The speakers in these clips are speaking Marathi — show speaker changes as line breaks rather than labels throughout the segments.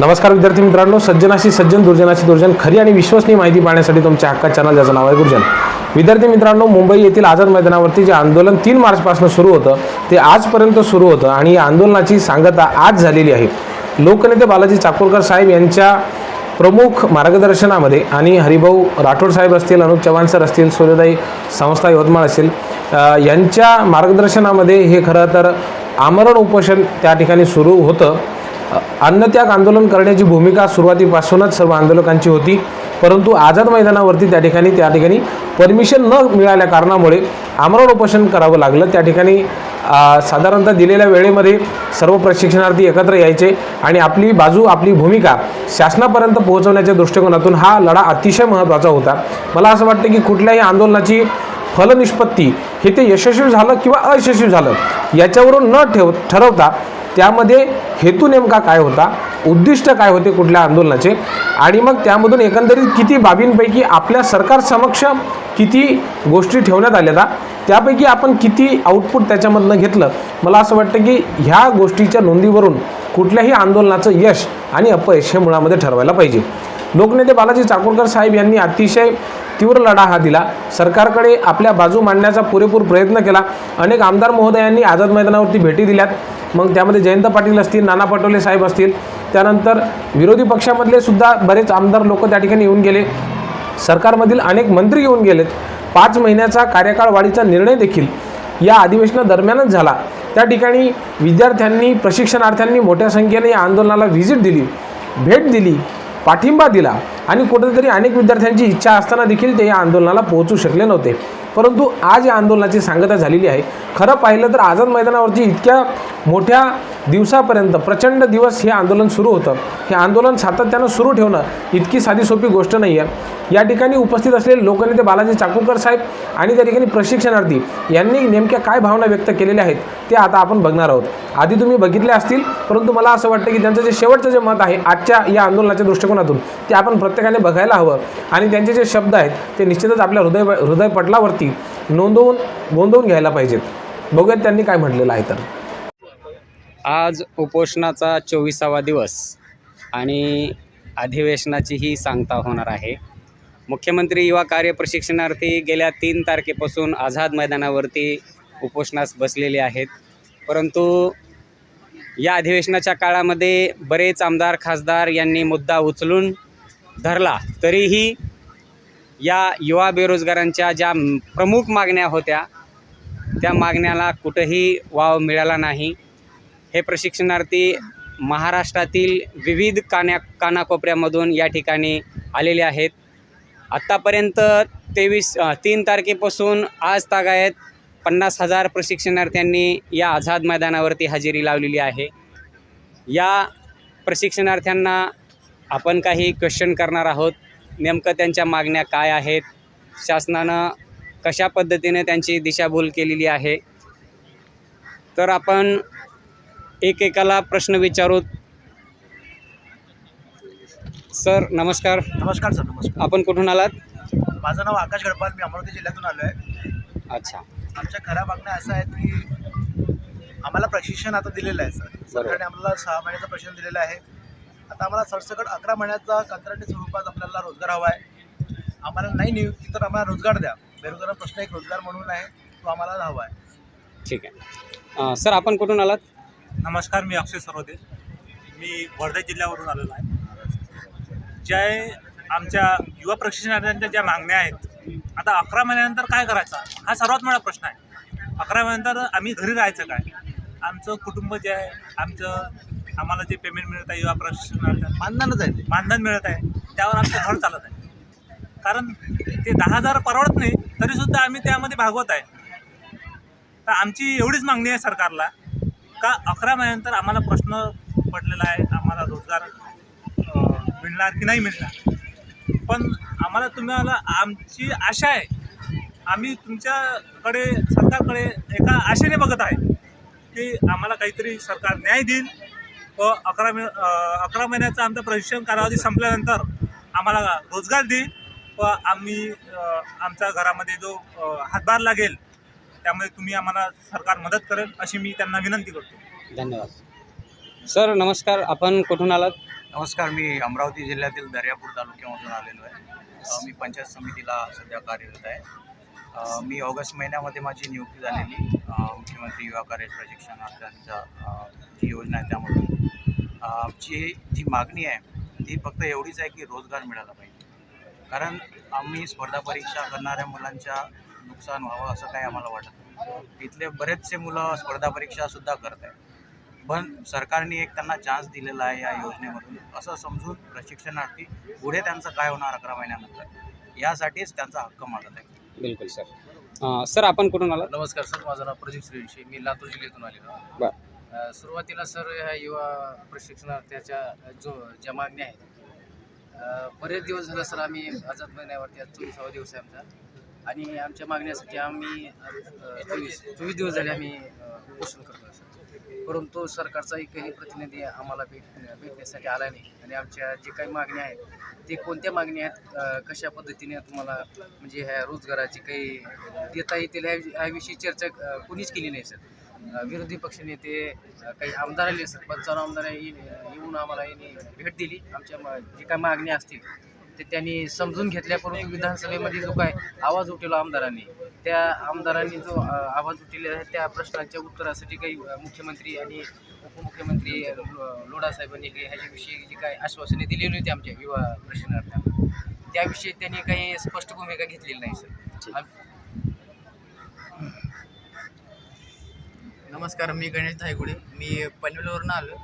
नमस्कार विद्यार्थी मित्रांनो सज्जनाशी सज्जन दुर्जनाशी दुर्जन खरी आणि विश्वसनीय माहिती पाहण्यासाठी तुमच्या हक्का चॅनल ज्याचं नाव आहे गुर्जन. विद्यार्थी मित्रांनो मुंबई येथील आझाद मैदानावरती जे आंदोलन तीन मार्चपासून सुरू होतं ते आजपर्यंत सुरू होतं आणि या आंदोलनाची सांगता आज झालेली आहे. लोकनेते बालाजी चाकोरकर साहेब यांच्या प्रमुख मार्गदर्शनामध्ये आणि हरिभाऊ राठोड साहेब असतील अनुप चव्हाण सर असतील सूर्योदय संस्था यवतमाळ असेल यांच्या मार्गदर्शनामध्ये हे खरं तर आमरण उपोषण त्या ठिकाणी सुरू होतं. अन्नत्याग आंदोलन करण्याची भूमिका सुरुवातीपासूनच सर्व आंदोलकांची होती. परंतु आझाद मैदानावरती त्या ठिकाणी त्या ठिकाणी परमिशन न मिळाल्या कारणामुळे आमरण उपोषण करावं लागलं. त्या ठिकाणी साधारणतः दिलेल्या वेळेमध्ये सर्व प्रशिक्षणार्थी एकत्र यायचे आणि आपली बाजू आपली भूमिका शासनापर्यंत पोहोचवण्याच्या दृष्टिकोनातून हा लढा अतिशय महत्त्वाचा होता. मला असं वाटतं की कुठल्याही आंदोलनाची फलनिष्पत्ती हे ते यशस्वी झालं किंवा अयशस्वी झालं याच्यावरून न ठेव ठरवता त्यामध्ये हेतू नेमका काय होता? उद्दिष्ट काय होते कुठल्या आंदोलनाचे? आणि मग त्यामधून एकंदरीत किती बाबींपैकी आपल्या सरकार समक्ष किती गोष्टी ठेवण्यात आल्या त्यापैकी आपण किती आउटपुट त्याच्यामधनं घेतलं? मला असं वाटतं की ह्या गोष्टीच्या नोंदीवरून कुठल्याही आंदोलनाचं यश आणि अपयश हे मुळामध्ये ठरवायला पाहिजे. लोकनेते बालाजी चाकूरकर साहेब यांनी अतिशय तीव्र लढा हा दिला. सरकारकडे आपल्या बाजू मांडण्याचा पुरेपूर प्रयत्न केला. अनेक आमदार महोदयांनी आझाद मैदानावरती भेटी दिल्यात. मग त्यामध्ये जयंत पाटील असतील नाना पटोले साहेब असतील. त्यानंतर विरोधी पक्षामधले सुद्धा बरेच आमदार लोक त्या ठिकाणी येऊन गेले. सरकारमधील अनेक मंत्री येऊन गेलेत. पाच महिन्याचा कार्यकाळ वाढीचा निर्णय देखील या अधिवेशनादरम्यानच झाला. त्या ठिकाणी विद्यार्थ्यांनी प्रशिक्षणार्थ्यांनी मोठ्या संख्येने या आंदोलनाला व्हिजिट दिली. भेट दिली. पाठिंबा दिला आणि कुठेतरी अनेक विद्यार्थ्यांची इच्छा असताना देखील ते या आंदोलनाला पोहोचू शकले नव्हते. परंतु आज या आंदोलनाची सांगता झालेली आहे. खरं पाहिलं तर आझाद मैदानावरची इतक्या मोठ्या दिवसापर्यंत प्रचंड दिवस हे आंदोलन सुरू होतं. हे आंदोलन सातत्यानं सुरू ठेवणं इतकी साधी सोपी गोष्ट नाही आहे या ठिकाणी उपस्थित असलेले लोकनेते बालाजी चाकूरकर साहेब आणि त्या ठिकाणी प्रशिक्षणार्थी यांनी नेमक्या काय भावना व्यक्त केलेल्या आहेत ते आता आपण बघणार आहोत. आधी तुम्ही बघितले असतील परंतु मला असं वाटतं की त्यांचं जे शेवटचं जे मत आहे आजच्या या आंदोलनाच्या दृष्टिकोनातून ते आपण प्रत्येकाने बघायला हवं. आणि त्यांचे जे शब्द आहेत ते निश्चितच आपल्या हृदय हृदयपटलावरती नोंदवून नोंदवून घ्यायला पाहिजेत. बघूयात त्यांनी काय म्हटलेलं आहे तर.
आज उपोषणाचा चोवीसावा दिवस आणि अधिवेशनाची ही सांगता होणार आहे. मुख्यमंत्री युवा कार्य प्रशिक्षणार्थी गेल्या तीन तारखेपासून आझाद मैदानावरती उपोषणास बसलेले आहेत. परंतु या अधिवेशनाच्या काळामध्ये बरेच आमदार खासदार यांनी मुद्दा उचलून धरला तरीही या युवा बेरोजगारांच्या ज्या प्रमुख मागण्या होत्या त्या मागण्याला कुठंही वाव मिळाला नाही. हे प्रशिक्षणार्थी महाराष्ट्रातील विविध कान्या कानाकोपऱ्यामधून या ठिकाणी आलेले आहेत. आत्तापर्यंत तेवीस तीन तारखेपासून आज तागायत पन्नास हजार प्रशिक्षणार्थ्यांनी या आझाद मैदानावरती हजेरी लावलेली आहे. या प्रशिक्षणार्थ्यांना आपण काही क्वेश्चन करणार आहोत. नेमकं त्यांच्या मागण्या काय आहेत? शासनानं कशा पद्धतीने त्यांची दिशाभूल केलेली आहे? तर आपण एकेकाला प्रश्न विचारूत सर नमस्कार.
नमस्कार सर नमस्कार.
आपण कुठून आलात?
माझं नाव आकाश गडपाल मी अमरावती जिल्ह्यातून आलो आहे.
अच्छा.
आमच्या खऱ्या मागण्या असं आहेत की आम्हाला प्रशिक्षण आता दिलेलं आहे सर. सरकारने आम्हाला सहा महिन्याचं प्रशिक्षण दिलेलं आहे. आता आम्हाला सरसकट अकरा महिन्याचा कंत्राटी स्वरूपात आपल्याला रोजगार हवा आहे. आम्हाला नाही नियुक्ती तर आम्हाला रोजगार द्या. बेरोजगार प्रश्न एक रोजगार म्हणून आहे तो आम्हाला हवा आहे.
ठीक आहे. सर आपण कुठून आलात?
नमस्कार मी अक्षय सरोदे. मी वर्धा जिल्ह्यावरून आलेलो आहे. ज्या आमच्या युवा प्रशिक्षणार्थ्यांच्या ज्या मागण्या आहेत आता अकरा महिन्यानंतर काय करायचं? हा सर्वात मोठा प्रश्न आहे. अकरा महिन्यानंतर आम्ही घरी राहायचं काय? आमचं कुटुंब जे आहे आमचं आम्हाला जे पेमेंट मिळत आहे युवा प्रशिक्षणार्थ्यांना
मानधनच आहे.
मानधन मिळत आहे त्यावर आमचं घर चालत आहे. कारण ते दहा हजार परवडत नाही तरीसुद्धा आम्ही त्यामध्ये भागवत आहे. तर आमची एवढीच मागणी आहे सरकारला का अकरा महिन्यानंतर आम्हाला प्रश्न पडलेला आहे आम्हाला रोजगार मिळणार की नाही मिळणार? पण आम्हाला तुम्हाला आमची आशा आहे. आम्ही तुमच्याकडे सरकारकडे एका आशेने बघत आहे की आम्हाला काहीतरी सरकार न्याय देईल व अकरा मे अकरा महिन्याचा आमचा प्रशिक्षण कालावधी संपल्यानंतर आम्हाला रोजगार देईल व आम्ही आमच्या घरामध्ये जो हातभार लागेल त्यामुळे तुम्ही आम्हाला सरकार मदत करेल अशी मी त्यांना विनंती करतो.
धन्यवाद. सर नमस्कार. आपण कुठून आलात?
नमस्कार मी अमरावती जिल्ह्यातील दर्यापूर तालुक्यामधून आलेलो आहे. मी पंचायत समितीला सध्या कार्यरत आहे. मी ऑगस्ट महिन्यामध्ये माझी नियुक्ती झालेली. मुख्यमंत्री युवा कार्य प्रशिक्षण अभियानच्या अ, जी योजना आहे त्यामधून. आमची जी मागणी आहे ती फक्त एवढीच आहे की रोजगार मिळाला पाहिजे. कारण आम्ही स्पर्धा परीक्षा करणाऱ्या मुलांच्या नुकसान व्हावं असं काही आम्हाला वाटत इथले बरेचसे मुलं स्पर्धा परीक्षासुद्धा करत आहेत पण सरकारने एक त्यांना चान्स दिलेला आहे या योजनेमधून. असं समजून प्रशिक्षणार्थी पुढे त्यांचं काय होणार अकरा महिन्यानंतर यासाठीच त्यांचा हक्क मागत आहे
बिलकुल सर. सर आपण कुठून आला
नमस्कार सर. माझं नाव प्रदीप सूर्यवंशी मी लातूर जिल्ह्यातून आलेलो.
बर.
सुरुवातीला सर ह्या युवा प्रशिक्षणार्थ्याच्या जो ज्या मागण्या आहेत बरेच दिवस झालं सर आम्ही आझाद महिन्यावरती आज चोवीसावा दिवस आहे आमचा. आणि आमच्या मागण्यासाठी आम्ही चोवीस चोवीस दिवस झाले आम्ही उपोषण करतो सर परंतु सरकारचा एकही प्रतिनिधी आम्हाला भेट भेटण्यासाठी आला नाही. आणि आमच्या जे काही मागण्या आहेत ते कोणत्या मागण्या आहेत कशा पद्धतीने तुम्हाला म्हणजे ह्या रोजगाराची काही देता येतील ह्या ह्याविषयी चर्चा कोणीच केली नाही सर. विरोधी पक्षनेते अ, काही आमदार आले सर. पंचावन्न आमदार येऊन आम्हाला यांनी भेट दिली. आमच्या जे काही मागण्या असतील ते त्यांनी समजून घेतल्या परंतु विधानसभेमध्ये जो काय आवाज उठवला आमदारांनी त्या आमदारांनी जो आवाज उठवलेला आहे त्या प्रश्नाच्या उत्तरासाठी काही मुख्यमंत्री आणि उपमुख्यमंत्री अ, लो- लोढा साहेबांनी काही ह्याच्याविषयी जी काही आश्वासने दिलेली होती आमच्या युवा प्रशिक्षणार्थ्यांना त्याविषयी त्यांनी काही स्पष्ट भूमिका घेतलेली नाही सर.
नमस्कार मी गणेश धायगुडे. मी पनवेलवरून आलो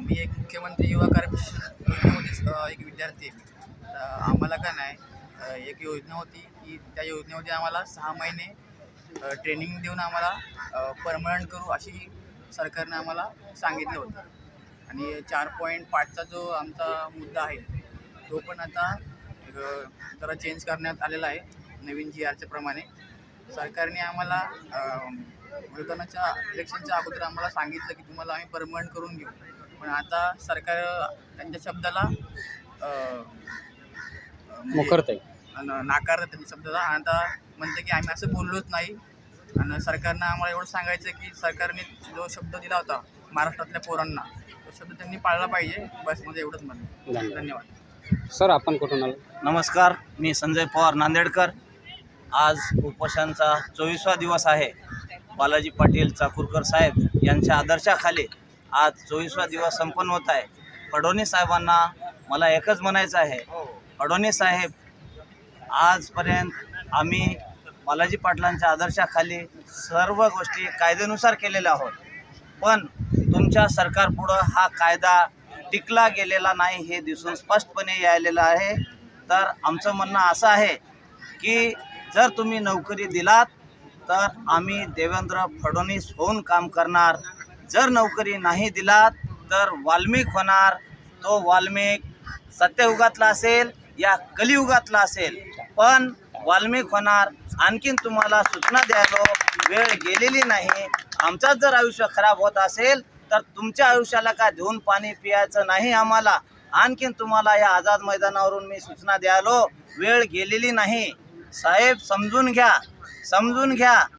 मी एक मुख्यमंत्री युवा कार्य योजनेमध्ये एक विद्यार्थी आहे. आम्हाला काय नाही एक योजना होती की त्या योजनेमध्ये आम्हाला सहा महिने ट्रेनिंग देऊन आम्हाला परमनंट करू अशी सरकारने आम्हाला सांगितलं होतं. आणि चार पॉईंट पाचचा जो आमचा मुद्दा आहे तो पण आता जरा चेंज करण्यात आलेला आहे नवीन जी आरच्या प्रमाणे. सरकारने आम्हाला मतदानाच्या इलेक्शनच्या अगोदर आम्हाला सांगितलं की तुम्हाला आम्ही परमनंट करून घेऊ. पण आता सरकार त्यांच्या शब्दाला अ, म्हणजे न- नाकारलं त्यांच्या शब्दाला. आणि आता म्हणतं की आम्ही असं बोललोच नाही. आणि सरकारनं आम्हाला एवढं सांगायचं की सरकारने जो शब्द दिला होता महाराष्ट्रातल्या पोरांना तो शब्द त्यांनी पाळला पाहिजे. बस म्हणजे एवढंच म्हणणं
धन्यवाद.
धन्यवाद.
सर आपण कुठून आला?
नमस्कार मी संजय पवार नांदेडकर. आज उपोषणचा चोवीसवा दिवस आहे. बालाजी पाटील चाकूरकर साहेब यांच्या आदर्शाखाली आज चोवीसवा दिवस संपन्न होत आहे. फडणवीस साहेबांना मला एकच म्हणायचं आहे. फडणवीस साहेब आजपर्यंत आम्ही बालाजी पाटलांच्या आदर्शाखाली सर्व गोष्टी कायद्यानुसार केलेल्या आहोत. पण तुमच्या सरकारपुढं हा कायदा टिकला गेलेला नाही हे दिसून स्पष्टपणे यायलेलं आहे. तर आमचं म्हणणं असं आहे की जर तुम्ही नोकरी दिलात तर आम्ही देवेंद्र फडणवीस होऊन काम करणार. जर नोकरी नाही दिलात तर वाल्मिक होणार. तो वाल्मिक सत्ययुगातला असेल या कलियुगातला असेल. पण वाल्मिक होणार. आणखीन तुम्हाला सूचना द्यायलो वेळ गेलेली नाही. आमचाच जर आयुष्य खराब होत असेल तर तुमच्या आयुष्याला काय धुवून पाणी पियायचं नाही आम्हाला. आणखीन तुम्हाला या आझाद मैदानावरून मी सूचना द्यायलो वेळ गेलेली नाही. साहेब समजून घ्या. समजून घ्या.